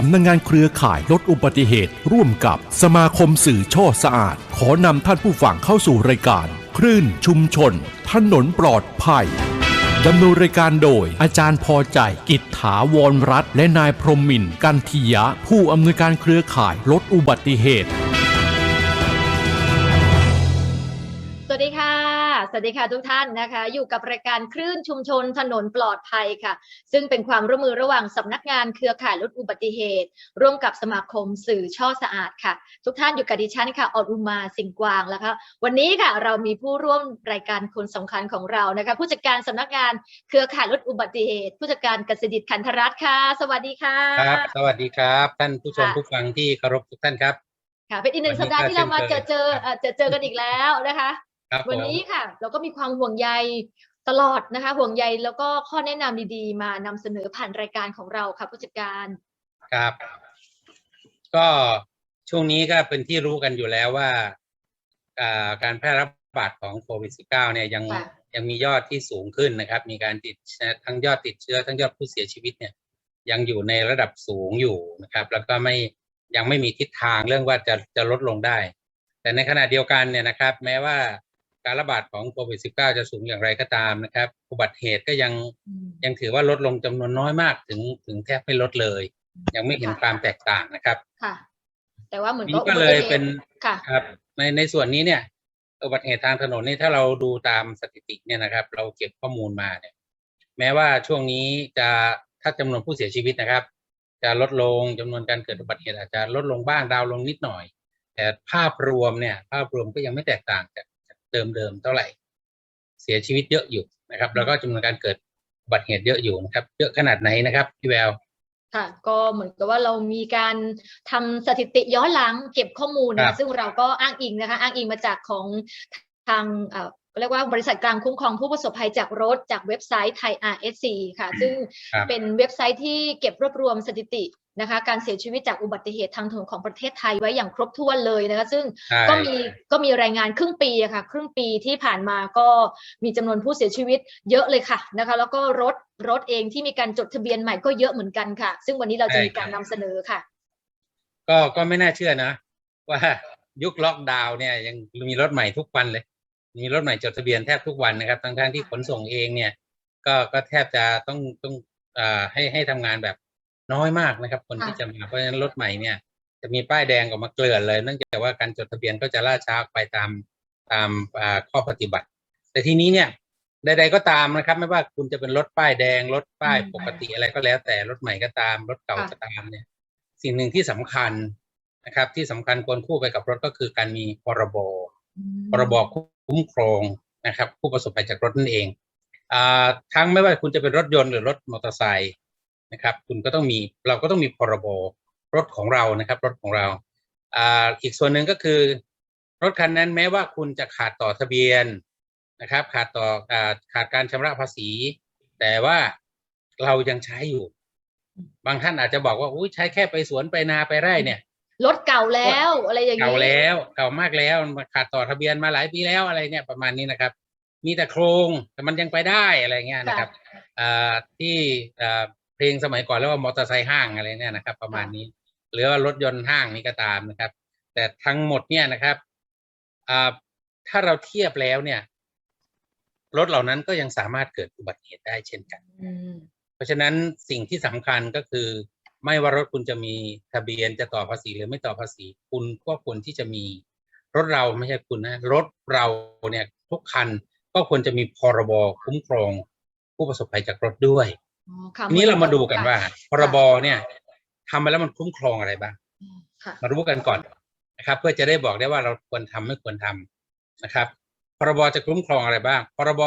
สำนักงงานเครือข่ายลดอุบัติเหตุ ร่วมกับสมาคมสื่อช่อสะอาด ขอนำท่านผู้ฟังเข้าสู่รายการ คลื่นชุมชน ถนนปลอดภัยดำเนินรายการโดย อาจารย์พอใจกิจถาวรรัตน์และนายพรมมินกันทียะ ผู้อำนวยการเครือข่ายลดอุบัติเหตุ สวัสดีค่ะทุกท่านนะคะ อยู่กับรายการคลื่นชุมชนถนนปลอดภัยค่ะ ซึ่งเป็นความร่วมมือระหว่างสำนักงานเครือข่ายลดอุบัติเหตุ ร่วมกับสมาคมสื่อช่อสะอาดค่ะ ทุกท่านอยู่กับดิฉันค่ะออรุมาสิงห์กวางแล้วค่ะวันนี้ค่ะเรามีผู้ร่วมรายการคนสำคัญของเรานะคะ ผู้จัดการสำนักงานเครือข่ายลดอุบัติเหตุ ผู้จัดการกสิดิตขันธรัตน์ค่ะ สวัสดีค่ะครับ สวัสดีครับ ท่านผู้ชมค่ะผู้ฟังที่เคารพทุกท่านครับค่ะเป็นอีกหนึ่งวัสันปนี้ดาห์ก็ที่เรามาเจเช่อนเจเคอยเอ่อเจอเจอกันอีกแล้วนะคะ ครับวันผมนี้ค่ะ เราก็มีความห่วงใยตลอดนะคะ ห่วงใยแล้วก็ข้อแนะนำดีๆ มานำเสนอผ่านรายการของเราค่ะผู้จัดการ ครับ ก็ช่วงนี้ก็เป็นที่รู้กันอยู่แล้วว่าอ่าการแพร่ระบาดของโควิด -19 เนี่ยยังค่ะยังมียอดที่สูงขึ้นนะครับ มีการติดเชื้อทั้งยอดติดเชื้อทั้งยอดผู้เสียชีวิตเนี่ย ยังอยู่ในระดับสูงอยู่นะครับ แล้วก็ไม่ยังไม่มีทิศทางเรื่องว่าจะจะลดลงได้ แต่ในขณะเดียวกันเนี่ยนะครับ แม้ว่า การระบาดของโควิด -19 จะสูงอย่างไรก็ตามนะครับ อุบัติเหตุก็ยังอืมยังถือว่าลดลงจำนวนน้อยมากถึงถึงแทบไม่ลดเลย ยังไม่เห็นค่ะความแตกต่างนะครับค่ะ แต่ว่าเหมือนนี่บก็เลยอุบัติหตุเป็นค่ะครับ ในในส่วนนี้เนี่ย อุบัติเหตุทางถนนนี่ถ้าเราดูตามสถิติเนี่ยนะครับ เราเก็บข้อมูลมาเนี่ย แม้ว่าช่วงนี้จะถ้าจำนวนผู้เสียชีวิตนะครับ จะลดลงจำนวนการเกิดอุบัติเหตุอาจจะลดลงบ้างดาวน์ลงนิดหน่อย แต่ภาพรวมเนี่ย ภาพรวมก็ยังไม่แตกต่างจากจาก เดิมเดิมๆเท่าไหร่ เสียชีวิตเยอะอยู่นะครับ แล้วก็จำนวนการเกิดอุบัติเหตุเยอะอยู่นะครับ เยอะขนาดไหนนะครับพี่แววค่ะก็เหมือนกับว่าเรามีการทำสถิติย้อนหลังเก็บข้อมูลครันะบซึ่งเราก็อ้างอิงนะคะ อ้างอิงมาจากของทาง เอ่อเรียกว่าบริษัทกลางคุ้มครองผู้ประสบภัยจากรถจากเว็บไซต์ไทย RSC ค่ะ ซึ่งครับเป็นเว็บไซต์ที่เก็บรวบรวมสถิตินะคะการเสียชีวิตจากอุบัติเหตุทางถนนของประเทศไทยไว้อย่างครบถ้วนเลยนะคะซึ่งใช่ก็มีก็มีรายงานครึ่งปีอะค่ะ ครึ่งปีที่ผ่านมาก็มีจำนวนผู้เสียชีวิตเยอะเลยค่ะนะคะ แล้วก็รถรถเองที่มีการจดทะเบียนใหม่ก็เยอะเหมือนกันค่ะ ซึ่งวันนี้เราจะมีการนำเสนอค่ะ ก็ก็ไม่น่าเชื่อนะ ว่ายุคล็อกดาวน์เนี่ยยังมีรถใหม่ทุกวันเลย มีรถใหม่จดทะเบียนแทบทุกวันนะครับทั้งทที่ขนส่งเองเนี่ยก็ก็แทบจะต้องต้องอ่าให้ให้ทำงานแบบน้อยมากนะครับ คนค่ะที่จะมาเพราะฉะนั้นรถใหม่เนี่ยจะมีป้ายแดงออกมาเกลื่อนเลยเนื่องจากว่าการจดทะเบียนก็จะล่าช้าไปตามตามอ่าข้อปฏิบัติ แต่ทีนี้เนี่ยใดๆก็ตามนะครับ ไม่ว่าคุณจะเป็นรถป้ายแดงรถป้ายอืมปกติอะไรก็แล้ว แต่รถใหม่ก็ตามรถเก่าค่ะก็ตามเนี่ย สิ่งหนึ่งที่สำคัญนะครับ ที่สำคัญควรคู่ไปกับรถก็คือการมีพรบพรบคุ้ คุ้มครองนะครับ ผู้ประสบภัยจากรถนั่นเองอทั้งไม่ว่าคุณจะเป็นรถยนต์หรือรถมอเตอร์ไซค์นะครับ คุณก็ต้องมีเราก็ต้องมีพรบรถของเรานะครับ รถของเราออีกส่วนหนึ่งก็คือ รถคันนั้นแม้ว่าคุณจะขาดต่อทะเบียนนะครับ ขาดต่ออขาดการชำระภาษี แต่ว่าเรายังใช้อยู่ บางท่านอาจจะบอกว่าอุ้ยใช้แค่ไปสวนไปนาไปไร่เนี่ย รถเก่าแล้วอะไรอย่างนี้เก่าแล้วเก่ามากแล้วมันขาดต่อทะเบียนมาหลายปีแล้วอะไรเนี่ยประมาณนี้นะครับ มีแต่โครงแต่มันยังไปได้อะไรเงี้ยนะครับอ่าที่อ่าเพลงสมัยก่อนเรียกว่ามอเตอร์ไซค์ห้างอะไรเนี่ยนะครับ ประมาณนี้ หรือว่ารถยนต์ห้างนี่ก็ตามนะครับ แต่ทั้งหมดเนี่ยนะครับอ่าถ้าเราเทียบแล้วเนี่ยรถเหล่านั้นก็ยังสามารถเกิดอุบัติเหตุได้เช่นกันอืมเพราะฉะนั้นสิ่งที่สำคัญก็คือ ไม่ว่ารถคุณจะมีทะเบียนจะต่อภาษีหรือไม่ต่อภาษี คุณก็ควรที่จะมีรถเราไม่ใช่คุณนะรถเราเนี่ยทุกคันก็ควรจะมีพรบคุ้มครอง ผู้ประสบภัยจากรถด้วยอ๋อค่ะทีนี้เรามาดูกันว่าค่ะพรบเนี่ยทำไปแล้วมันคุ้มครองอะไรบ้างค่ะมารู้กันก่อนนะครับ เพื่อจะได้บอกได้ว่าเราควรทำไม่ควรทำนะครับ พรบจะคุ้มครองอะไรบ้าง พรบ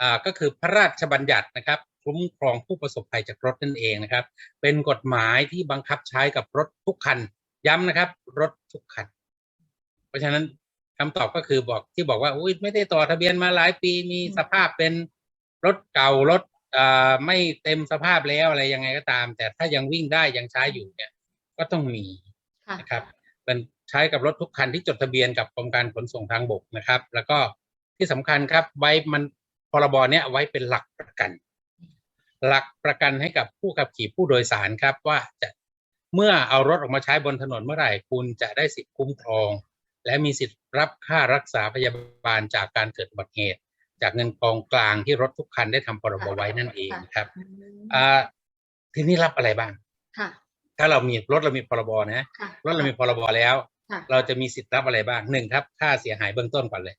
อ่าก็คือพระราชบัญญัตินะครับ คุ้มครองผู้ประสบภัยจากรถนั่นเองนะครับ เป็นกฎหมายที่บังคับใช้กับรถทุกคัน ย้ำนะครับ รถทุกคัน เพราะฉะนั้นคำตอบก็คือบอกที่บอกว่าอุ้ยไม่ได้ต่อทะเบียนมาหลายปีมีสภาพเป็นรถเก่ารถอ่าไม่เต็มสภาพแล้วอะไรยังไงก็ตาม แต่ถ้ายังวิ่งได้ยังใช้อยู่เนี่ย ก็ต้องมีค่ะนะครับเป็นใช้กับรถทุกคันที่จดทะเบียนกับกรมการขนส่งทางบกนะครับ แล้วก็ที่สำคัญครับไว้มันพรบเนี้ยไว้เป็นหลักประกัน หลักประกันให้กับผู้ขับขี่ผู้โดยสารครับว่าจะเมื่อเอารถออกมาใช้บนถนนเมื่อไหร่คุณจะได้สิทธิ์คุ้มครอง และมีสิทธิ์รับค่ารักษาพยาบาลจากการเกิดอุบัติเหตุ จากเงินกองกลางที่รถทุกคันได้ทำพรบไว้นั่นเองครับอืมอ่าทีนี้รับอะไรบ้างค่ะถ้าเรามีรถเรามีพรบนะค่ะรถเรามีพรบแล้วค่ะเราจะมีสิทธิ์รับอะไรบ้างหนึ่งครับ ค่าเสียหายเบื้องต้นก่อนเลย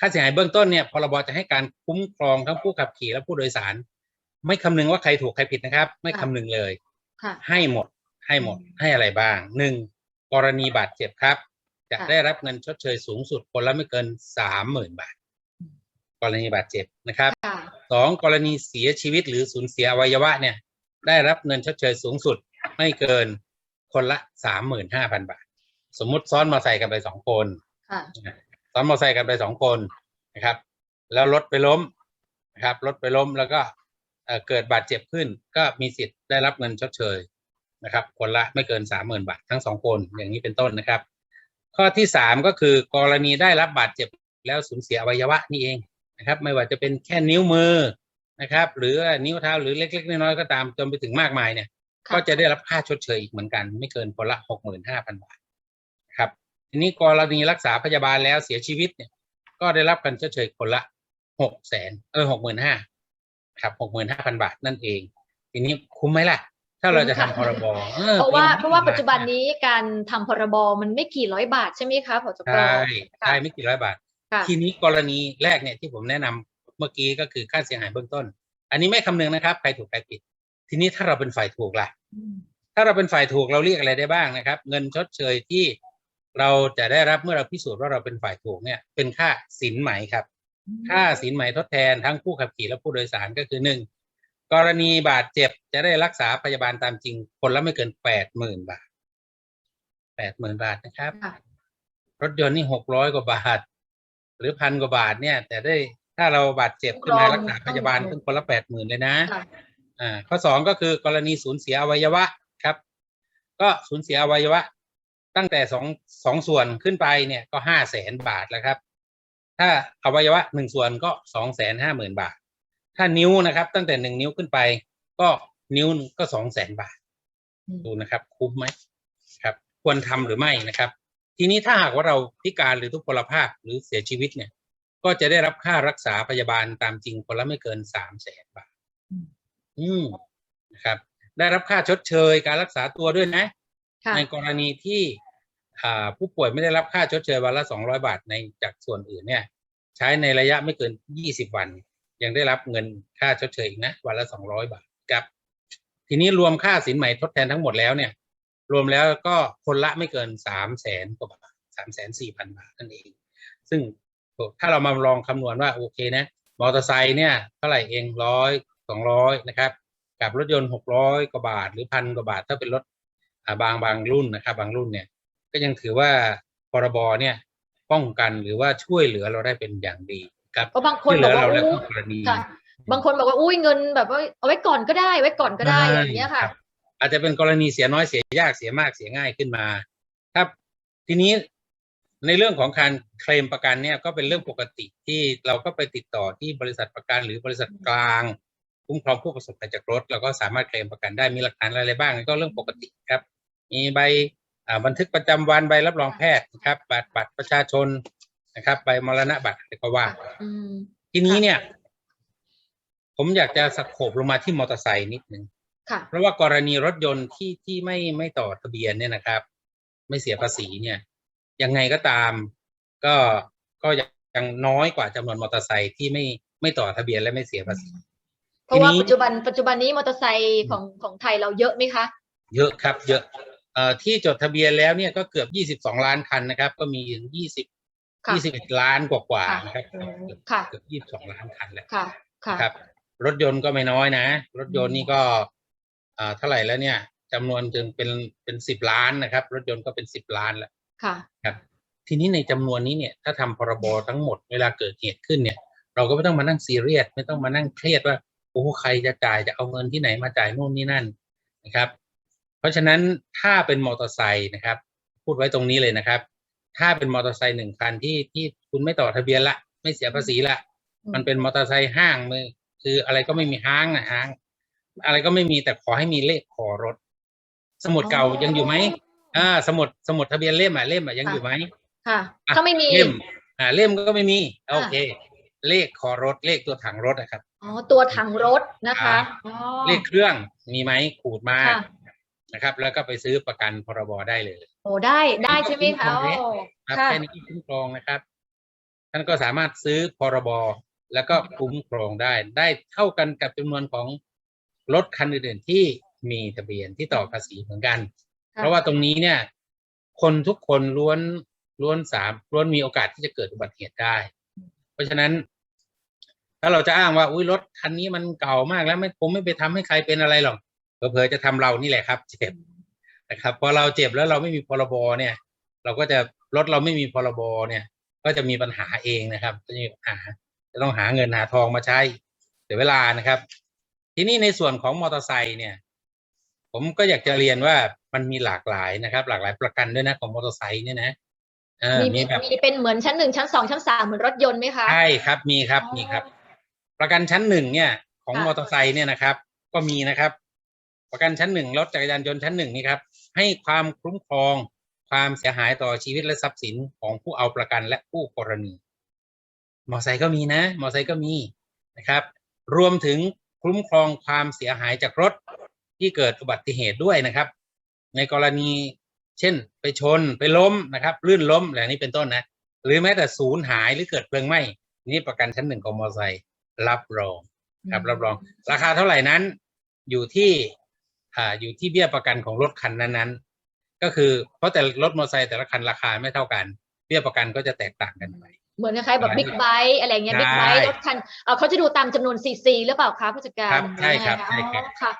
ค่าเสียหายเบื้องต้นเนี่ยพรบจะให้การคุ้มครองทั้งผู้ขับขี่และผู้โดยสาร ไม่คำนึงว่าใครถูกใครผิดนะครับ ไม่คำนึงเลยค่ะให้หมด ให้หมดอืมให้อะไรบ้างหนึ่งกรณีบาดเจ็บครับจะค่ะได้รับเงินชดเชยสูงสุดคนละไม่เกินสามหมื่นบาท กรณีบาดเจ็บนะครับค่ะสองกรณีเสียชีวิตหรือสูญเสียอวัยวะเนี่ย ได้รับเงินชดเชยสูงสุด ไม่เกินคนละสามหมื่นห้าพันบาท สมมุติซ้อนมอเตอร์ไซค์กันไปสองคนค่ะซ้อนมอเตอร์ไซค์กันไปสองคนนะครับ แล้วรถไปล้มนะครับรถไปล้มแล้วก็ เอ่อเกิดบาดเจ็บขึ้น ก็มีสิทธิ์ได้รับเงินชดเชยนะครับคนละไม่เกินสามหมื่นบาททั้งสองคนอย่างนี้เป็นต้นนะครับ ข้อที่สามก็คือกรณีได้รับบาดเจ็บแล้วสูญเสียอวัยวะนี่เองนะครับ ไม่ว่าจะเป็นแค่นิ้วมือนะครับ หรือนิ้วเท้าหรือเล็กๆน้อยๆก็ตามจนไปถึงมากมายเนี่ยค่ะก็จะได้รับค่าชดเชยอีกเหมือนกัน ไม่เกินคนละหกหมื่นห้าพันบาทครับทีนี้กรณีรักษาพยาบาลแล้วเสียชีวิตเนี่ย ก็ได้รับการชดเชยคนละหกแสนเออหกหมื่นห้า ครับหกหมื่นห้าพันบาทนั่นเอง ทีนี้คุ้มไหมล่ะ ถ้าเราจะทำพรบออเพราะว่าปีเพราะว่าไม่ปัจจุบันนี้การทำพรบมันไม่กี่ร้อยบาทใช่ไหมคะผอจกใช่ใช่ไม่กี่ร้อยบาทค่ะทีนี้กรณีแรกเนี่ยที่ผมแนะนำเมื่อกี้ก็คือค่าเสียหายเบื้องต้น อันนี้ไม่คำนึงนะครับใครถูกใครผิด ทีนี้ถ้าเราเป็นฝ่ายถูกล่ะอืมถ้าเราเป็นฝ่ายถูกเราเรียกอะไรได้บ้างนะครับ เงินชดเชยที่เราจะได้รับเมื่อเราพิสูจน์ว่าเราเป็นฝ่ายถูกเนี่ยเป็นค่าสินไหมครับ ค่าสินไหมทดแทนทั้งผู้ขับขี่และผู้โดยสารก็คือหนึ่งกรณีบาดเจ็บจะได้รักษาพยาบาลตามจริง คนละไม่เกินแปดหมื่นบาทแปดหมื่นบาทนะครับค่ะรถยนต์นี่หกร้อยกว่าบาท หรือพันกว่าบาทเนี่ย แต่ได้ถ้าเราบาดเจ็บขึ้นมารักษาพยาบาลขึ้นคนละแปดหมื่นเลยนะค่ะอ่า ข้อสองก็คือกรณีสูญเสียอวัยวะครับ ก็สูญเสียอวัยวะ ตั้งแต่สองสองส่วนขึ้นไปเนี่ยก็ห้าแสนบาทแล้วครับ ถ้าอวัยวะหนึ่งส่วนก็สองแสนห้าหมื่นบาท ถ้านิ้วนะครับ ตั้งแต่หนึ่งนิ้วขึ้นไป ก็นิ้วหนึ่งก็สองแสนบาทอืมดูนะครับ คุ้มไหมครับ ควรทำหรือไม่นะครับ ทีนี้ถ้าหากว่าเราพิการหรือทุพพลภาพหรือเสียชีวิตเนี่ย ก็จะได้รับค่ารักษาพยาบาลตามจริงคนละไม่เกินสามแสนบาท อืมอืมนะครับ ได้รับค่าชดเชยการรักษาตัวด้วยนะค่ะในกรณีที่อ่า ผู้ป่วยไม่ได้รับค่าชดเชยวันละสองร้อยบาทในจากส่วนอื่นเนี่ย ใช้ในระยะไม่เกินยี่สิบวัน ยังได้รับเงินค่าชดเชยอีกนะวันละสองร้อยบาทครับทีนี้รวมค่าสินใหม่ทดแทนทั้งหมดแล้วเนี่ย รวมแล้วก็คนละไม่เกินสามแสนกว่าบาทสามแสนสี่พันบาทนั่นเอง ซึ่งถ้าเรามาลองคำนวณว่าโอเคนะมอเตอร์ไซค์เนี่ยเท่าไหร่เองร้อยสองร้อยนะครับ กับรถยนต์หกร้อยกว่าบาทหรือพันกว่าบาท ถ้าเป็นรถบางบางรุ่นนะครับ บางรุ่นเนี่ย ก็ยังถือว่าพรบเนี่ยป้องกันหรือว่าช่วยเหลือเราได้เป็นอย่างดีครับเพราะบางคนช่วยเหบลือกอว่าเราและอู้คู่กรณีค่ะบางคนบอกว่าอุ้ยเงินแบบว่าเอาไว้ก่อนก็ได้ไว้ก่อนก็ได้อะไรอย่างเงี้ยค่ะรับอาจจะเป็นกรณีเสียน้อยเสียยากเสียมากเสียง่ายขึ้นมาครับทีนี้ในเรื่องของการเคลมประกันเนี่ยก็เป็นเรื่องปกติที่เราก็ไปติดต่อที่บริษัทประกันหรือบริษัทกลางคุ้มครองผู้ประสบภัยจากรถเราก็สามารถเคลมประกันได้มีหลักฐานอะไรบ้างก็เรื่องปกติครับ มีใบอ่า บันทึกประจำวันใบรับรองแพทย์นะครับบัตรบัตรประชาชนนะครับ ใบมรณบัตรอะไรก็ว่าไปอืมทีนี้เนี่ย ผมอยากจะสโคบลงมาที่มอเตอร์ไซค์นิดนึงค่ะเพราะว่ากรณีรถยนต์ที่ที่ไม่ไม่ต่อทะเบียนเนี่ยนะครับ ไม่เสียภาษีเนี่ย ยังไงก็ตาม ก็ก็ยังน้อยกว่าจำนวนมอเตอร์ไซค์ที่ไม่ไม่ต่อทะเบียนและไม่เสียภาษีเพราะว่าทีนี้ปัจจุบันปัจจุบันนี้มอเตอร์ไซค์ของของไทยเราเยอะไหมคะ เยอะครับ เยอะเอ่อ ที่จดทะเบียนแล้วเนี่ยก็เกือบ 22 ล้านคันนะครับ ก็มีถึง 20ค่ะ21 ล้านกว่าๆนะครับค่ะเกือบค่ะเกือบ 22 ล้านคันแล้วค่ะค่ะครับ รถยนต์ก็ไม่น้อยนะ รถยนต์นี่ก็อ่าเท่าไหร่แล้วเนี่ยจำนวนจึงเป็นเป็นสิบล้านนะครับ รถยนต์ก็เป็นสิบล้านแล้วค่ะครับทีนี้ในจำนวนนี้เนี่ยถ้าทำพรบทั้งหมดเวลาเกิดเหตุขึ้นเนี่ย เราก็ไม่ต้องมานั่งซีเรียสไม่ต้องมานั่งเครียดว่าโอ้ใครจะจ่ายจะเอาเงินที่ไหนมาจ่ายนู่นนี่นั่นนะครับเพ ราะฉะนั้นถ้าเป็นมอเตอร์ไซค์นะครับ พูดไว้ตรงนี้เลยนะครับ ถ้าเป็นมอเตอร์ไซค์หนึ่งคันที่ที่คุณไม่ต่อทะเบียนละ ไม่เสียภาษีละอืมมันเป็นมอเตอร์ไซค์ห้างมือคืออะไรก็ไม่มีห้างนะห้าง อะไรก็ไม่มีแต่ขอให้มีเลขขอรถ สมุดเก่าอ๋อยังอยู่ไหมอ่า สมุดสมุดทะเบียนเล่มอะเล่มอะยังค่ะอยู่ไหมค่ะอะถ้าไม่มีเล่มอ่าเล่มก็ไม่มีอะโอเค เลขคอรถเลขตัวถังรถนะครับอ๋อตัวถังรถนะคะอ๋อเลขเครื่องมีไหมขูดมาค่ะ นะครับ แล้วก็ไปซื้อประกันพรบได้เลยโอ้ได้ได้ใช่ไหมคะคุ้มครองโอ้ครับค่ะแค่นี้ก็คุ้มครองนะครับ ท่านก็สามารถซื้อพรบแล้วก็คุ้มครองได้ ได้เท่ากันกับจำนวนของรถคันอื่นๆที่มีทะเบียนที่ต่อภาษีเหมือนกันค่ะเพราะว่าตรงนี้เนี่ย คนทุกคนล้วนล้วนสามล้วนมีโอกาสที่จะเกิดอุบัติเหตุได้ เพราะฉะนั้น ถ้าเราจะอ้างว่าอุ้ยรถคันนี้มันเก่ามากแล้วไม่ผมไม่ไปทำให้ใครเป็นอะไรหรอก เผลอๆจะทำเรานี่แหละครับ เจ็บนะครับพอเราเจ็บแล้วเราไม่มีพรบเนี่ย เราก็จะรถเราไม่มีพรบเนี่ย ก็จะมีปัญหาเองนะครับจะมีปัญหาจะต้องหาเงินหาทองมาใช้เสียเวลานะครับ ทีนี้ในส่วนของมอเตอร์ไซค์เนี่ย ผมก็อยากจะเรียนว่ามันมีหลากหลายนะครับ หลากหลายประกันด้วยนะของมอเตอร์ไซค์เนี่ยนะเออมีมีแบบมีเป็นเหมือนชั้นหนึ่งชั้นสองชั้นสามเหมือนรถยนต์ไหมคะใช่ครับมีครับอ๋อมีครับ ประกันชั้นหนึ่งเนี่ย ของค่ะมอเตอร์ไซค์เนี่ยนะครับ ก็มีนะครับ ประกันชั้นหนึ่งรถจักรยานยนต์ชั้นหนึ่งนี่ครับให้ความคุ้มครองความเสียหายต่อชีวิตและทรัพย์สินของผู้เอาประกันและผู้กรณี มอเตอร์ไซค์ก็มีนะ มอเตอร์ไซค์ก็มีนะครับ รวมถึงคุ้มครองความเสียหายจากรถที่เกิดอุบัติเหตุด้วยนะครับ ในกรณีเช่น ไปชนไปล้มนะครับลื่นล้มอะไรนี้เป็นต้นนะ หรือแม้แต่สูญหายหรือเกิดเพลิงไหม้นี่ประกันชั้นหนึ่งของมอเตอร์ไซค์รับรองครับรับรอง ราคาเท่าไหร่นั้นอยู่ที่ อ่าอยู่ที่เบี้ยประกันของรถคันนั้นๆ ก็คือเพราะแต่รถมอเตอร์ไซค์แต่ละคันราคาไม่เท่ากัน เบี้ยประกันก็จะแตกต่างกันไป เหมือนคล้ายๆแบบใช่บิ๊กไบค์อะไรเงี้ยใช่บิ๊กไบค์รถคันเอ่อเขาจะดูตามจำนวนซีซีหรือเปล่าคะผู้จัดการครับใช่ครับใช่ครับอ๋อค่ะ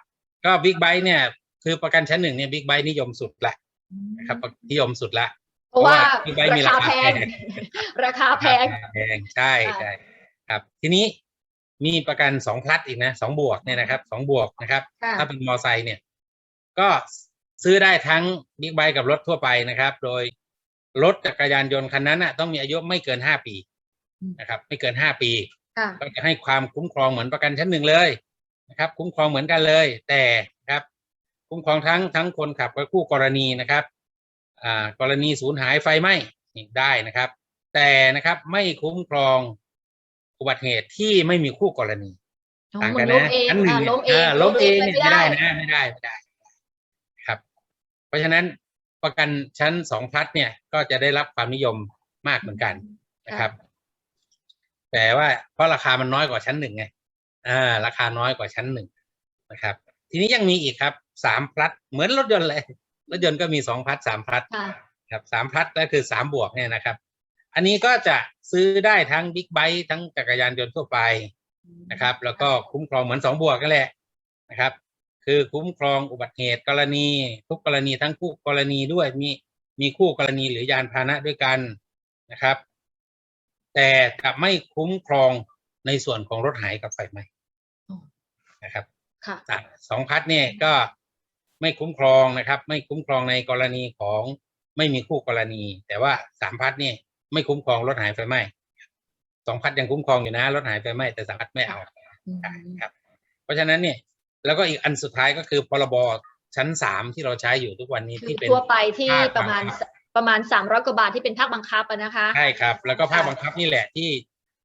ก็บิ๊กไบค์เนี่ย คือประกันชั้นหนึ่งเนี่ยบิ๊กไบค์นิยมสุดแหละนะครับนิยมสุดละเพราะว่าเพราะว่า Big Bike มีราราคาคาแพงแพงราคาแพงแพงใช่ค่ะใช่ครับ ทีนี้มีประกันสองพลัดอีกนะสองบวกเนี่ยนะครับสองบวกนะครับค่ะถ้าเป็นมอไซค์เนี่ย ก็ซื้อได้ทั้งบิ๊กไบค์กับรถทั่วไปนะครับ โดยรถจักรยานยนต์คันนั้นน่ะต้องมีอายุไม่เกินห้าปีนะครับ ไม่เกินห้าปีค่ะก็จะให้ความคุ้มครองเหมือนประกันชั้นหนึ่งเลยนะครับ คุ้มครองเหมือนกันเลย แต่ครับ คุ้มครองทั้งทั้งคนขับและคู่กรณีนะครับอ่ากรณีสูญหายไฟไหม้นี่ได้นะครับ แต่นะครับไม่คุ้มครองอุบัติเหตุที่ไม่มีคู่กรณีอ๋อต่างเหมืกัอนนล้มนะเองชั้นหนึ่งอ่าเนี่ยล้มเองอ่าล้มเองเนี่ยไม่ไม่ได้ได้นะไม่ได้ไม่ได้ครับเพ ราะฉะนั้นประกันชั้นสองพลัดเนี่ยก็จะได้รับความนิยมมากเหมือนกันนะครับ แต่ว่าเพราะราคามันน้อยกว่าชั้นหนึ่งไงอ่าราคาน้อยกว่าชั้นหนึ่งนะครับ ทีนี้ยังมีอีกครับสามพลัดเหมือนรถยนต์เลยรถยนต์ก็มีสองพลัดสามพลัดค่ะครับสามพลัดก็คือสามบวกเนี่ยนะครับ อันนี้ก็จะซื้อได้ทั้งบิ๊กไบค์ทั้งจักรยานยนต์ทั่วไปนะครับ แล้วก็คุ้มครองเหมือนสองบวกกันแหละนะครับ คือคุ้มครองอุบัติเหตุกรณี ทุกกรณีทั้งคู่กรณีด้วยมีมีคู่กรณีหรือยานพาหนะด้วยกันนะครับ แต่จะไม่คุ้มครองในส่วนของรถหายกับไฟไหม้อ๋อนะครับค่ะอะสองพัดเนี่ยก็ไม่คุ้มครองนะครับ ไม่คุ้มครองในกรณีของไม่มีคู่กรณี แต่ว่าสามพัดเนี่ยไม่คุ้มครองรถหายไฟไหม้สองพัดยังคุ้มครองอยู่นะรถหายไฟไหม้แต่สามพัดไม่เอาอืมใช่ครับ เพราะฉะนั้นเนี่ย แล้วก็อีกอันสุดท้ายก็คือพรบชั้นสามที่เราใช้อยู่ทุกวันนี้คือที่เป็นทั่วไปที่ภาคประมาณบังคับประมาณสามร้อยกว่าบาทที่เป็นภาคบังคับอะนะคะใช่ครับ แล้วก็ภาคค่ะบังคับนี่แหละที่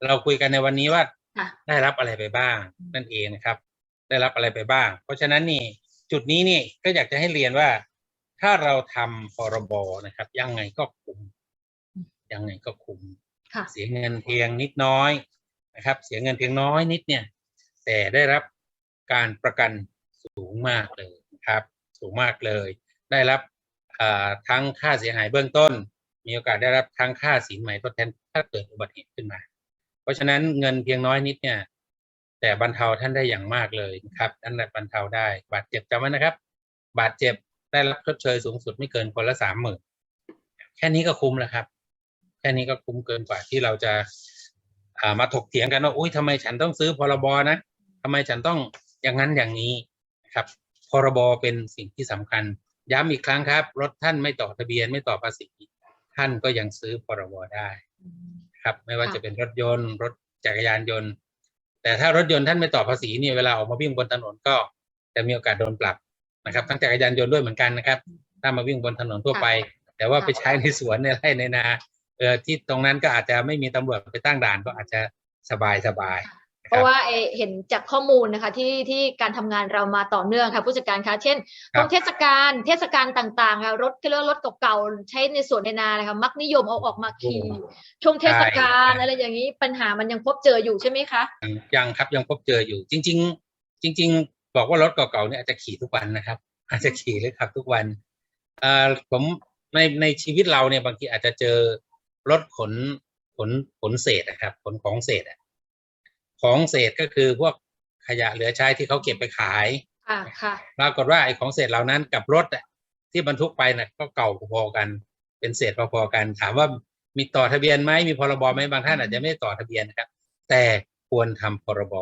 เราคุยกันในวันนี้ว่าค่ะได้รับอะไรไปบ้างนั่นเองนะครับ ได้รับอะไรไปบ้าง เพราะฉะนั้นนี่จุดนี้นี่ก็อยากจะให้เรียนว่า ถ้าเราทำพรบนะครับ ยังไงก็คุ้มยังไงก็คุ้มค่ะเสียเงินเพียงนิดน้อยนะครับ เสียเงินเพียงน้อยนิดเนี่ย แต่ได้รับ การประกันสูงมากเลยนะครับ สูงมากเลย ได้รับทั้งค่าเสียหายเบื้องต้น มีโอกาสได้รับทั้งค่าสินใหม่ทดแทนถ้าเกิดอุบัติเหตุขึ้นมา เพราะฉะนั้นเงินเพียงน้อยนิดเนี่ย แต่บรรเทาท่านได้อย่างมากเลยนะครับท่านได้บรรเทาได้ บาดเจ็บจำไว้นะครับ บาดเจ็บได้รับชดเชยสูงสุดไม่เกินคนละสามหมื่นแค่นี้ก็คุ้มแล้วครับ แค่นี้ก็คุ้มเกินกว่าที่เราจะามาถกเถียงกันว่าอุ้ยทำไมฉันต้องซื้อพรบนะทำไมฉันต้อง อย่างนั้นอย่างนี้นะครับพรบเป็นสิ่งที่สำคัญ ย้ำอีกครั้งครับ รถท่านไม่ต่อทะเบียนไม่ต่อภาษีท่านก็ยังซื้อพรบได้ครับ ไม่ว่าค่ะจะเป็นรถยนต์ รถจักรยานยนต์ แต่ถ้ารถยนต์ท่านไม่ต่อภาษีเนี่ยเวลาออกมาวิ่งบนถนนก็จะมีโอกาสโดนปรับนะครับ ทั้งจักรยานยนต์ด้วยเหมือนกันนะครับ ถ้ามาวิ่งบนถนนทั่วไป แต่ว่าไปใช้ในสวนในไร่ในนาเออที่ตรงนั้นก็อาจจะไม่มีตำรวจไปตั้งด่านก็อาจจะสบายสบายๆนะคบ เพราะว่าเอเห็นจากข้อมูลนะคะที่ที่การทำงานเรามาต่อเนื่องค่ะผู้จัดการคะเช่นคตรัรบงเทศกาลเทศกาลต่างๆค่ะรถที่เรียกว่ารถเก่าๆใช้ในสวนในนานะคะมักนิยมเอาออกมาขี่ช่วงเทศกาลอะไรอย่างนี้ปัญหามันยังพบเจออยู่ใช่ไหมคะยังยังครับยังพบเจออยู่ จริง ๆ จริง ๆ บอกว่ารถเก่าๆเนี่ยอาจจะขี่ทุกวันนะครับ อาจจะขี่หรือขับทุกวันเอ่อผมในในชีวิตเราเนี่ยบางทีอาจจะเจอรถขนขนขนเศษนะครับขนของเศษอะ ของเศษก็คือพวกขยะเหลือใช้ที่เขาเก็บไปขายค่ะค่ะปรากฏว่าไอ้ของเศษเหล่านั้นกับรถอะที่บรรทุกไปน่ะก็เก่าพอๆกัน เป็นเศษพอๆกัน ถามว่ามีต่อทะเบียนไหมมีพรบไหมบางท่านอาจจะไม่ได้ต่อทะเบียนนะครับ แต่ควรทำพรบ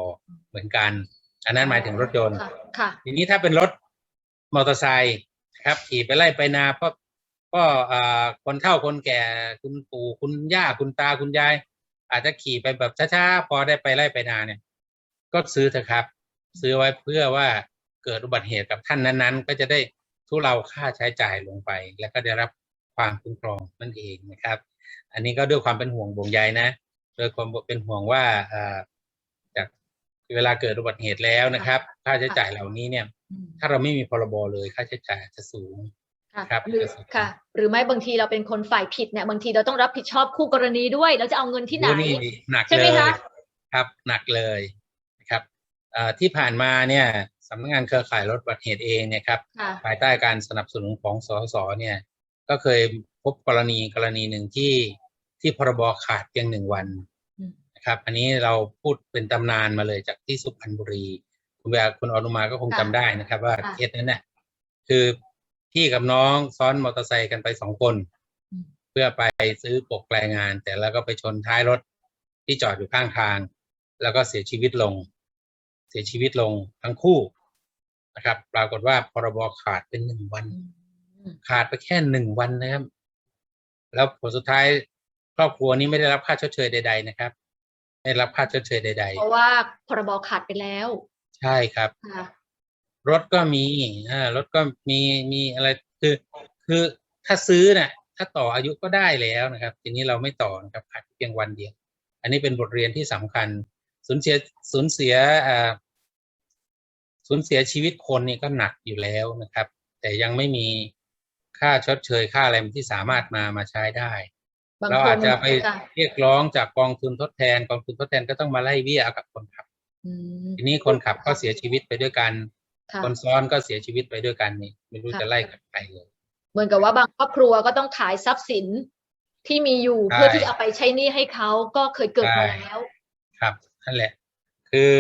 เหมือนกัน อันนั้นหมายถึงรถยนต์ค่ะค่ะ ทีนี้ถ้าเป็นรถมอเตอร์ไซค์ครับขี่ไปไล่ไปนาเพราะก็อ่าคนเฒ่าคนแก่คุณปู่คุณย่าคุณตาคุณยาย อาจจะขี่ไปแบบช้าๆพอได้ไปไล่ไปนาเนี่ย ก็ซื้อเถอะครับ ซื้อไว้เพื่อว่าเกิดอุบัติเหตุกับท่านนั้นๆ ก็จะได้ทุเลาค่าใช้จ่ายลงไป แล้วก็ได้รับความคุ้มครองนั่นเองนะครับ อันนี้ก็ด้วยความเป็นห่วงบ่วงใยนะโดยความเป็นห่วงว่าอ่าจากเวลาเกิดอุบัติเหตุแล้วนะครับ ค่าใช้จ่ายเหล่านี้เนี่ย ถ้าเราไม่มีพรบเลยค่าใช้จ่ายจะสูง ค่ะครับหรือค่ะ หรือไม่บางทีเราเป็นคนฝ่ายผิดเนี่ยบางทีเราต้องรับผิดชอบคู่กรณีด้วย เราจะเอาเงินที่ไหนโอ้นี่หนักใช่ไหเลมยคะครับ หนักเลยนะครับเอ่อที่ผ่านมาเนี่ยสำนักงานเครือข่ายลดอุบัติเหตุเองเนี่ยครับค่ะภายใต้การสนับสนุนของสสเนี่ย ก็เคยพบกรณีกรณีหนึ่งที่ที่พรบขาดเพียงหนึ่งวันอืมนะครับ อันนี้เราพูดเป็นตำนานมาเลยจากที่สุพรรณบุรี คุณเวลาคุณอนุมาก็คงจำได้นะครับ ว่าค่ะเคสนั้นเนี่ยคือ พี่กับน้องซ้อนมอเตอร์ไซค์กันไปสองคนอืมเพื่อไปซื้อปกรายงาน แต่แล้วก็ไปชนท้ายรถที่จอดอยู่ข้างทาง แล้วก็เสียชีวิตลง เสียชีวิตลงทั้งคู่นะครับ ปรากฏว่าพรบขาดเป็นหนึ่งวันอืมขาดไปแค่หนึ่งวันนะครับ แล้วผลสุดท้ายครอบครัวนี้ไม่ได้รับค่าชดเชยใด ๆ นะครับ ไม่ได้รับค่าชดเชยใดเพราะว่าพรบขาดไปแล้วๆใช่ครับค่ะ รถก็มีอ่ารถก็มีมีอะไรคือคือถ้าซื้อน่ะถ้าต่ออายุก็ได้แล้วนะครับ ทีนี้เราไม่ต่อนะครับขาดเพียงวันเดียว อันนี้เป็นบทเรียนที่สำคัญสูญเสียสูญเสียอ่าสูญเสียชีวิตคนนี่ก็หนักอยู่แล้วนะครับ แต่ยังไม่มีค่าชดเชยค่าอะไรที่สามารถมามาใช้ได้บางเราคอาจนจะไปค่ะเรียกร้องจากกองทุนทดแทน กองทุนทดแทนก็ต้องมาไล่เบี้ยเอากับคนขับอืมทีนี้คนขับก็เสียชีวิตไปด้วยกัน ค่ะคนซ้อนก็เสียชีวิตไปด้วยกันนี่ไม่รู้ค่ะจะไล่กับใครเลยเหมือนกับว่าบางครอบครัวก็ต้องขายทรัพย์สินที่มีอยู่ใช่เพื่อที่เอาไปใช้หนี้ให้เขาก็เคยเกิดมาใช่แล้ว ครับนั่นแหละ คือ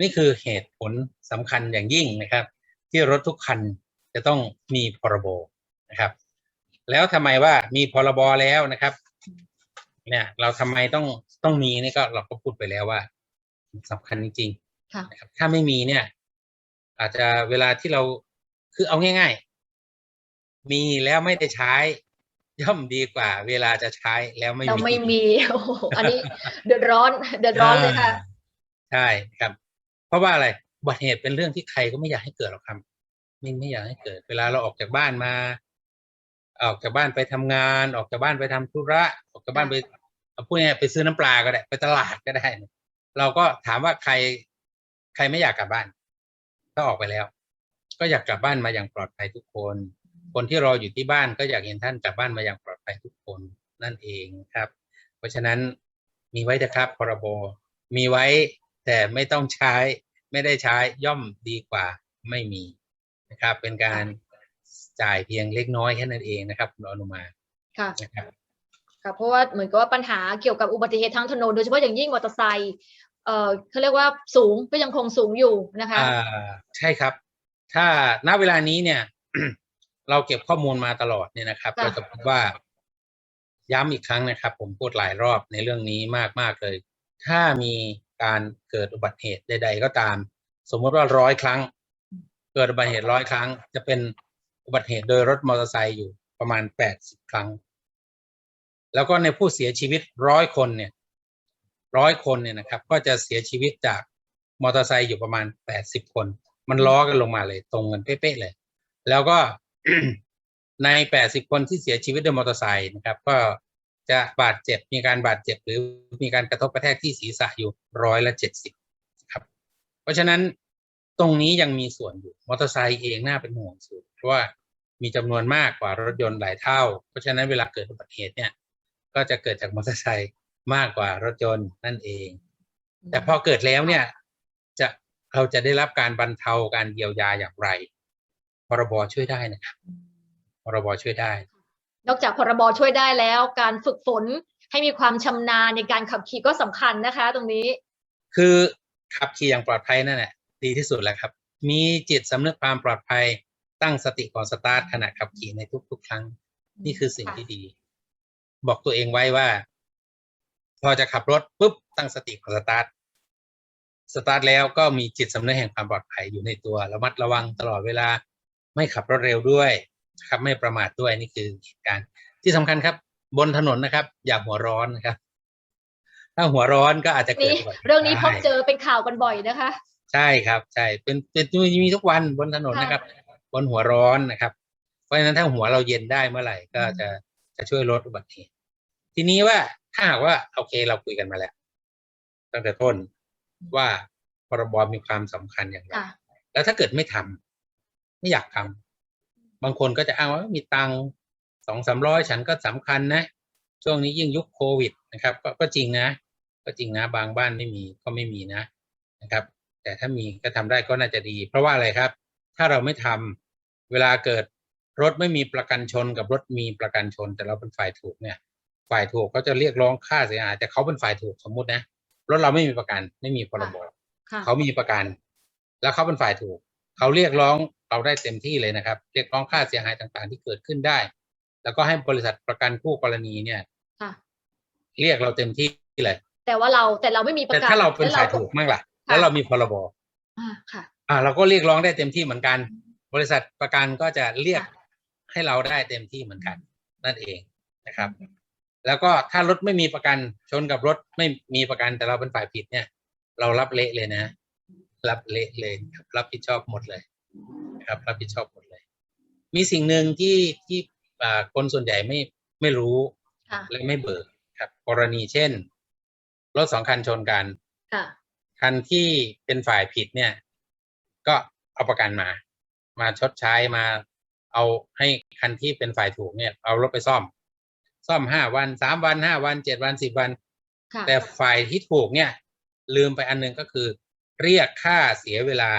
นี่คือเหตุผลสำคัญอย่างยิ่งนะครับ ที่รถทุกคันจะต้องมีพรบนะครับ แล้วทำไมว่ามีพรบแล้วนะครับ เนี่ย เราทำไมต้องต้องมีนี่ก็เราก็พูดไปแล้วว่าสำคัญจริงๆค่ะนะครับถ้าไม่มีเนี่ย อาจจะเวลาที่เราคือเอาง่าย ๆ มีแล้วไม่ได้ใช้ ย่อมดีกว่า เวลาจะใช้แล้วไม่เรามีไม่มีโอ้โหอันนี้เดือดร้อน เดือดร้อนเลยค่ะาใช่ครับ เพราะว่าอะไรอุบัติเหตุเป็นเรื่องที่ใครก็ไม่อยากให้เกิดหรอกครับไม่ไม่อยากให้เกิด เวลาเราออกจากบ้านมา ออกจากบ้านไปทำงาน ออกจากบ้านไปทำธุระ ออกจากบ้านไปเอาพูดง่ายๆไปซื้อน้ำปลาก็ได้ ไปตลาดก็ได้ เราก็ถามว่าใคร ใครไม่อยากกลับบ้าน ถ้าออกไปแล้ว ก็อยากกลับบ้านมาอย่างปลอดภัยทุกคน คนที่รออยู่ที่บ้านก็อยากเห็นท่านกลับบ้านมาอย่างปลอดภัยทุกคนนั่นเองครับ เพราะฉะนั้นมีไว้นะครับพรบมีไว้แต่ไม่ต้องใช้ ไม่ได้ใช้ย่อมดีกว่าไม่มีนะครับ เป็นการจ่ายเพียงเล็กน้อยแค่นั้นเองนะครับคุณอนุมาค่ะนะครับค่ะเพราะว่าเหมือนกับว่าปัญหาเกี่ยวกับอุบัติเหตุทางถนนโดยเฉพาะอย่างยิ่งมอเตอร์ไซค์ เอ่อเขาเรียกว่าสูงก็ยังคงสูงอยู่นะคะอ่าใช่ครับ ถ้าณเวลานี้เนี่ย เราเก็บข้อมูลมาตลอดเนี่ยนะครับค่ะเราจะพบว่า ย้ำอีกครั้งนะครับ ผมพูดหลายรอบในเรื่องนี้มากมากๆเลย ถ้ามีการเกิดอุบัติเหตุใด ๆ ก็ตาม สมมติว่าร้อยครั้ง เกิดอุบัติเหตุร้อยครั้ง จะเป็นอุบัติเหตุโดยรถมอเตอร์ไซค์อยู่ประมาณแปดสิบครั้ง แล้วก็ในผู้เสียชีวิตร้อยคนเนี่ย ร้อยคนเนี่ยนะครับ ก็จะเสียชีวิตจากมอเตอร์ไซค์อยู่ประมาณแปดสิบคน มันล้อกันลงมาเลย ตรงกันเป๊ะๆเลย แล้วก็ในแปดสิบคนที่เสียชีวิตด้วยมอเตอร์ไซค์นะครับ ก็จะบาดเจ็บมีการบาดเจ็บหรือมีการกระทบกระแทกที่ศีรษะอยู่ร้อยละเจ็ดสิบครับ เพราะฉะนั้นตรงนี้ยังมีส่วนอยู่มอเตอร์ไซค์เองน่าเป็นห่วงสุดเพราะว่ามีจำนวนมากกว่ารถยนต์หลายเท่า เพราะฉะนั้นเวลาเกิดอุบัติเหตุเนี่ย ก็จะเกิดจากมอเตอร์ไซค์ มากกว่ารถยนต์นั่นเอง แต่พอเกิดแล้วเนี่ยจะเราจะได้รับการบรรเทาการเยียวยาอย่างไร พรบช่วยได้นะครับพรบช่วยได้ นอกจากพรบช่วยได้แล้ว การฝึกฝนให้มีความชำนาญในการขับขี่ก็สำคัญนะคะ ตรงนี้ คือขับขี่อย่างปลอดภัยนั่นแหละดีที่สุดแล้วครับ มีจิตสำนึกความปลอดภัยตั้งสติก่อนสตาร์ทขณะขับขี่ในทุกๆ ครั้ง นี่คือสิ่งที่ดี บอกตัวเองไว้ว่าพ อจะขับรถปุ๊บตั้งสติก่อนสตาร์ทสตาร์ทแล้วก็มีจิตสำนึกแห่งความปลอดภัยอยู่ในตัวระมัดระวังตลอดเวลาไม่ขับรถเร็วด้วยนะครับไม่ประมาทด้วยนี่คือเหตุการณ์ที่สำคัญครับ บนถนนนะครับ อย่าหัวร้อนนะครับ ถ้าหัวร้อนก็อาจจะเกิดนี่อุบัติหตุเรื่องนี้พบได้เจอเป็นข่าวกันบ่อยนะคะ ใช่ครับ ใช่เป็นเป็นมีมีทุกวันบนถนนค่ะนะครับ บนหัวร้อนนะครับ เพราะฉะนั้นถ้าหัวเราเย็นได้เมื่อไหร่ก็จะจะช่วยลดอุบัติเหตุทีนี้ว่า ถ้าหากว่าโอเคเราคุยกันมาแล้ว ตั้งแต่ต้นว่าพรบมีความสำคัญอย่างไรค่ะแล้วถ้าเกิดไม่ทำไม่อยากทำบางคนก็จะอ้างว่ามีตังสองสามร้อยฉันก็สำคัญนะ ช่วงนี้ยิ่งยุคโควิดนะครับก็ก็จริงนะ ก็จริงนะ บางบ้านไม่มีก็ไม่มีนะนะครับ แต่ถ้ามีก็ทำได้ก็น่าจะดี เพราะว่าอะไรครับ ถ้าเราไม่ทำเวลาเกิดรถไม่มีประกันชนกับรถมีประกันชน แต่เราเป็นฝ่ายถูกเนี่ย ฝ่ายถูกเขาจะเรียกร้องค่าเสียหายแต่เขาเป็นฝ่ายถูกสมมุตินะรถเราไม่มีประกันไม่มีพรบค่ะเขามีประกัน แล้วเขาเป็นฝ่ายถูกเขาเรียกร้องเราได้เต็มที่เลยนะครับ เรียกร้องค่าเสียหายต่างๆ ที่เกิดขึ้นได้ แล้วก็ให้บริษัทประกันคู่กรณีเนี่ยค่ะเรียกเราเต็มที่เลยแต่ว่าเราแต่เราไม่มีประแต่กันถ้าเราเป็นแล้วฝ่ายถูกมั่งล่ะค่ะ แล้วเรามีพรบอ่าค่ะ อ่า เราก็เรียกร้องได้เต็มที่เหมือนกัน บริษัทประกันก็จะเรียกให้เราได้เต็มที่เหมือนกัน นั่นเองนะครับ แล้วก็ถ้ารถไม่มีประกันชนกับรถไม่มีประกันแต่เราเป็นฝ่ายผิดเนี่ย เรารับเละเลยนะ รับเละเลยครับรับผิดชอบหมดเลยนะครับรับผิดชอบหมดเลย มีสิ่งหนึ่งที่ที่อ่าคนส่วนใหญ่ไม่ไม่รู้ค่ะและไม่เบิกครับ กรณีเช่น รถสองคันชนกันค่ะคันที่เป็นฝ่ายผิดเนี่ย ก็เอาประกันมา มาชดใช้มาเอาให้คันที่เป็นฝ่ายถูกเนี่ย เอารถไปซ่อม ซ่อมห้าวันสามวันห้าวันเจ็ดวันสิบวัน ค่ะแต่ฝ่ายที่ถูกเนี่ย ลืมไปอันหนึงก็คือ เรียกค่าเสียเวลา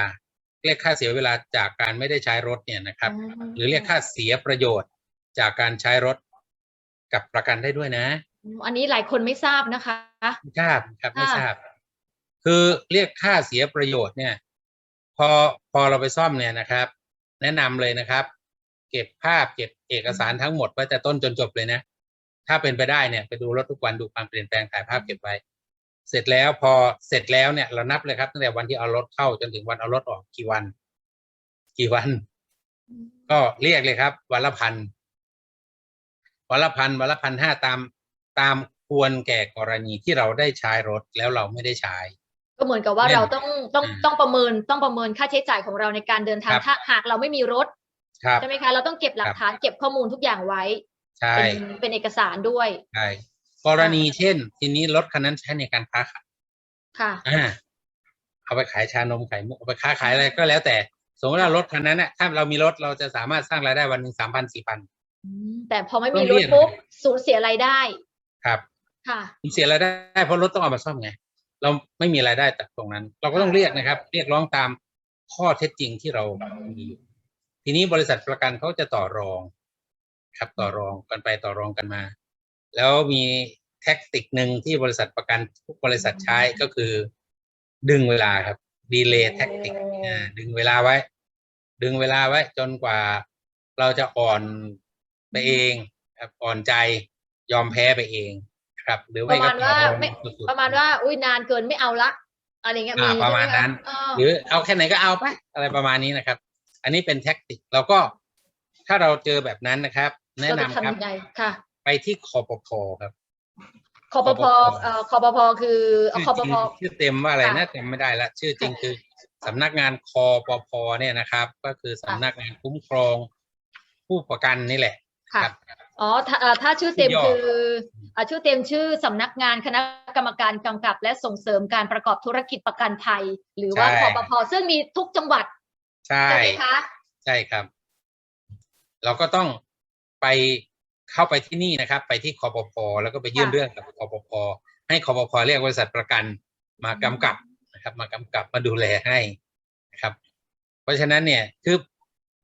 เรียกค่าเสียเวลาจากการไม่ได้ใช้รถเนี่ยนะครับ หรือเรียกค่าเสียประโยชน์จากการใช้รถ กับประกันได้ด้วยนะอันนี้หลายคนไม่ทราบนะคะ ไม่ทราบครับไม่ค่ะทราบ คือเรียกค่าเสียประโยชน์เนี่ย พอพอเราไปซ่อมเนี่ยนะครับ แนะนำเลยนะครับ เก็บภาพเก็บเอกสารทั้งหมดไว้แต่ต้นจนจบเลยนะ ถ้าเป็นไปได้เนี่ยไปดูรถทุกวันดูความเปลี่ยนแปลงถ่ายภาพเก็บไว้ เสร็จแล้วพอเสร็จแล้วเนี่ยเรานับเลยครับตั้งแต่วันที่เอารถเข้าจนถึงวันเอารถออกกี่วัน กี่วัน ก็เรียกเลยครับ วันละพันวันละพันวันละพันห้าตามตามควรแก่กรณีที่เราได้ใช้รถแล้วเราไม่ได้ใช้ ก็เหมือนกับว่าเนี่ยเราต้องต้องอ่าต้องประเมินต้องประเมินค่าใช้จ่ายของเราในการเดินทางครับถ้าหากเราไม่มีรถครับใช่ไหมคะ เราต้องเก็บหลักฐานเก็บข้อมูลทุกอย่างไว้ ใช่เป็นเป็นเอกสารด้วยใช่กรณีเช่น ทีนี้รถคันนั้นใช้ในการค้าขายค่ะอ่าเอาไปขายชานมไข่มุกเอาไปค้าขายอะไรก็แล้วแต่ สมมติว่ารถคันนั้นน่ะถ้าเรามีรถเราจะสามารถสร้างรายได้วันหนึ่งสามพันสี่พันอืมแต่พอไม่ต้มีองรเรีถยกปุ๊บสูญเสียรายได้ ครับค่ะเสียรายได้เพราะรถต้องเอามาซ่อมไงเราไม่มีรายได้จากตรงนั้น เราก็ต้องเรียกนะครับ เรียกร้องตามข้อเท็จจริงที่เรามีอยู่ทีนี้บริษัทประกันเขาจะต่อรอง ครับต่อรองกันไปต่อรองกันมา แล้วมีแท็กติกหนึ่งที่บริษัทประกันทุกบริษัทใช้ก็คือ ดึงเวลาครับดีเลย์แท็กติกโอ้ดึงเวลาไว้ ดึงเวลาไว้ จนกว่าเราจะอ่อนไปเองครับอ่อนใจยอมแพ้ไปเองครับ หรือปไม่ระก็มาณว่าต่อรองไม่สุดๆประมาณว่า อุ้ยนานเกินไม่เอาละอะไรเงี้ยอ่ามีประมาณใช่ไหคนั้นอ๋อหรือเอาแค่ไหนก็เอาไปอะไรประมาณนี้นะครับ อันนี้เป็นแท็กติกเราก็ถ้าเราเจอแบบนั้นนะครับ แนะเรานำจะครับทำยังไงค่ะ ไปที่คอปพครับคอปพคปพเอ่อคอปพคือเอาคอปชื่อจพริงชื่อเต็มว่าอะไรค่ะนะจำไม่ได้ละชื่อจริงคือสำนักงานคอปพเนี่ยนะครับ ก็คือสำนักงานคุ้มครองผู้ประกันนี่แหละค่ะครับอ๋อถ้าเอ่อถ้าชื่อเต็มย่อคืออ่าชื่อเต็มชื่อสำนักงานคณะกรรมการกำกับ และส่งเสริมการประกอบธุรกิจประกันภัย หรือว่าใช่คอปพซึ่งมีทุกจังหวัดใช่ใช่ไหมคะใช่ครับ เราก็ต้อง ไปเข้าไปที่นี่นะครับ ไปที่คอปพแล้วก็ไปยื่นค่ะเรื่องกับคอปพให้คอปพเรียกบริษัทประกันมากำกับนะครับ มากำกับมาดูแลให้นะครับ เพราะฉะนั้นเนี่ยคือ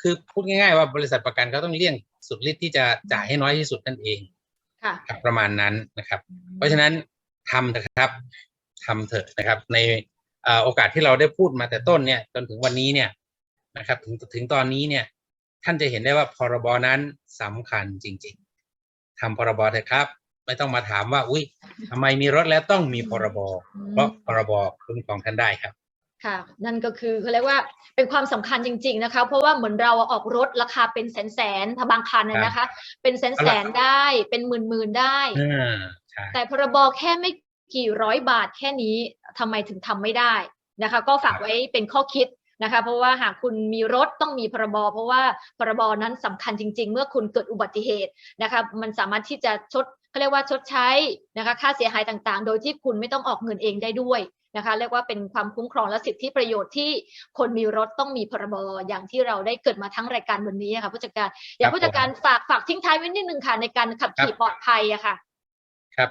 คือพูดง่ายๆว่าบริษัทประกันเขาต้องเลี่ยงสุดฤทธิ์ที่จะจ่ายให้น้อยที่สุดนั่นเองค่ะครับประมาณนั้นนะครับ เพราะฉะนั้นทำเถอะครับทำเถอะนะครับ ในเอ่อโอกาสที่เราได้พูดมาแต่ต้นเนี่ยจนถึงวันนี้เนี่ยนะครับ ถึงถึงตอนนี้เนี่ย ท่านจะเห็นได้ว่าพรบนั้นสำคัญจริง ๆทำพรบเถอะครับ ไม่ต้องมาถามว่า อุ้ยทำไมมีรถแล้วต้องมีพรบ เพราะพรบคุ้มครองท่านได้ครับค่ะนั่นก็คือเขาเรียกว่าเป็นความสำคัญจริง ๆนะคะ เพราะว่าเหมือนเราออกรถราคาเป็นแสนๆถ้าบางคันน่ะนะคะ เป็นแสนๆได้เป็นหมื่นๆได้อ่าใช่แต่พรบแค่ไม่กี่ร้อยบาทแค่นี้ทำไมถึงทำไม่ได้นะคะ ก็ฝากไว้เป็นข้อคิด นะคะเพราะว่าหากคุณมีรถต้องมีพรบเพราะว่าพรบนั้นสำคัญจริง ๆ เมื่อคุณเกิดอุบัติเหตุนะคะมันสามารถที่จะชดเขาเรียกว่าชดใช้นะคะค่าเสียหายต่างๆ โดยที่คุณไม่ต้องออกเงินเองได้ด้วยนะคะเรียกว่าเป็นความคุ้มครองและสิทธิประโยชน์ที่คนมีรถต้องมีพรบอย่างที่เราได้เกิดมาทั้งรายการวันนี้ค่ะผู้จัดการอยากผู้จัดการฝากฝากทิ้งท้ายไว้นิดนึงค่ะในการขับขี่ปลอดภัยอะค่ะ ครับ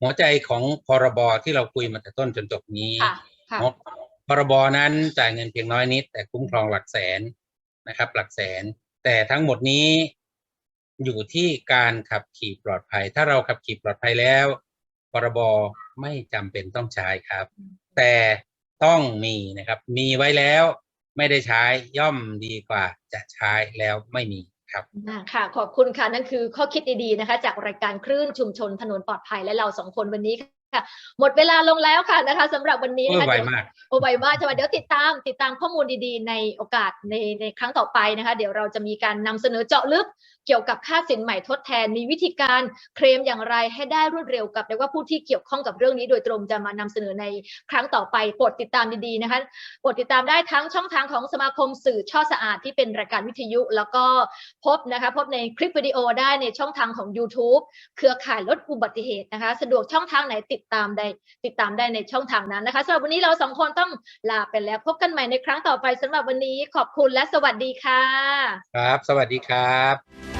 หัวใจของพรบที่เราคุยมาแต่ต้นจนจบนี้ค่ะค่ะเนาะ พรบนั้นจ่ายเงินเพียงน้อยนิด แต่คุ้มครองหลักแสนนะครับ หลักแสน แต่ทั้งหมดนี้อยู่ที่การขับขี่ปลอดภัย ถ้าเราขับขี่ปลอดภัยแล้วพรบไม่จำเป็นต้องใช้ครับ แต่ต้องมีนะครับ มีไว้แล้วไม่ได้ใช้ย่อมดีกว่าจะใช้แล้วไม่มีครับค่ะขอบคุณค่ะนั่นคือข้อคิดดีๆนะคะ จากรายการคลื่นชุมชนถนนปลอดภัยและเราสองคนวันนี้ ค่ะ หมดเวลาลงแล้วค่ะนะคะสำหรับวันนี้โอ้นะยคะไวเดี๋ยวมากโอ้ไวมากใช่ไหมเดี๋ยวติดตามติดตามข้อมูลดีๆ ในโอกาสในในครั้งต่อไปนะคะ เดี๋ยวเราจะมีการนำเสนอเจาะลึก เกี่ยวกับค่าสินใหม่ทดแทน มีวิธีการเคลมอย่างไรให้ได้รวดเร็วกับเรียกว่าผู้ที่เกี่ยวข้องกับเรื่องนี้โดยตรงจะมานำเสนอในครั้งต่อไปโปรดติดตามดีๆนะคะโปรดติดตามได้ทั้งช่องทางของสมาคมสื่อช่อสะอาดที่เป็นรายการวิทยุ แล้วก็พบนะคะพบในคลิปวิดีโอได้ในช่องทางของ YouTube เครือข่ายลดอุบัติเหตุนะคะ สะดวกช่องทางไหนติดตามได้ติดตามได้ในช่องทางนั้นนะคะสำหรับวันนี้เราสองคนต้องลาไปแล้ว พบกันใหม่ในครั้งต่อไปสำหรับวันนี้ขอบคุณและสวัสดีค่ะ ครับ สวัสดีครับ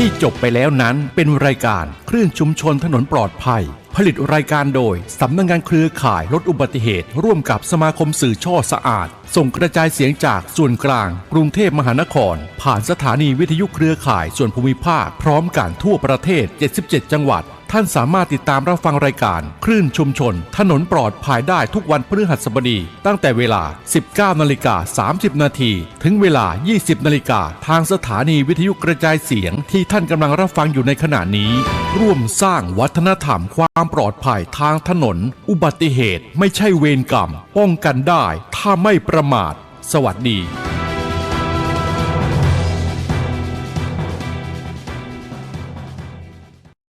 ที่จบไปแล้วนั้นเป็นรายการคลื่นชุมชนถนนปลอดภัย ผลิตรายการโดย สำนักงานเครือข่ายลดอุบัติเหตุ ร่วมกับสมาคมสื่อช่อสะอาด ส่งกระจายเสียงจากส่วนกลาง กรุงเทพมหานคร ผ่านสถานีวิทยุเครือข่ายส่วนภูมิภาค พร้อมกันทั่วประเทศ 77 จังหวัด ท่านสามารถติดตามรับฟังรายการ คลื่นชุมชน ถนนปลอดภัยได้ทุกวันพฤหัสบดี ตั้งแต่เวลา 19นาฬิกา30 นาทีถึงเวลา 20นาฬิกาทางสถานีวิทยุกระจายเสียงที่ท่านกำลังรับฟังอยู่ในขณะนี้ ร่วมสร้างวัฒนธรรมความปลอดภัยทางถนน อุบัติเหตุไม่ใช่เวรกรรม ป้องกันได้ถ้าไม่ประมาท สวัสดี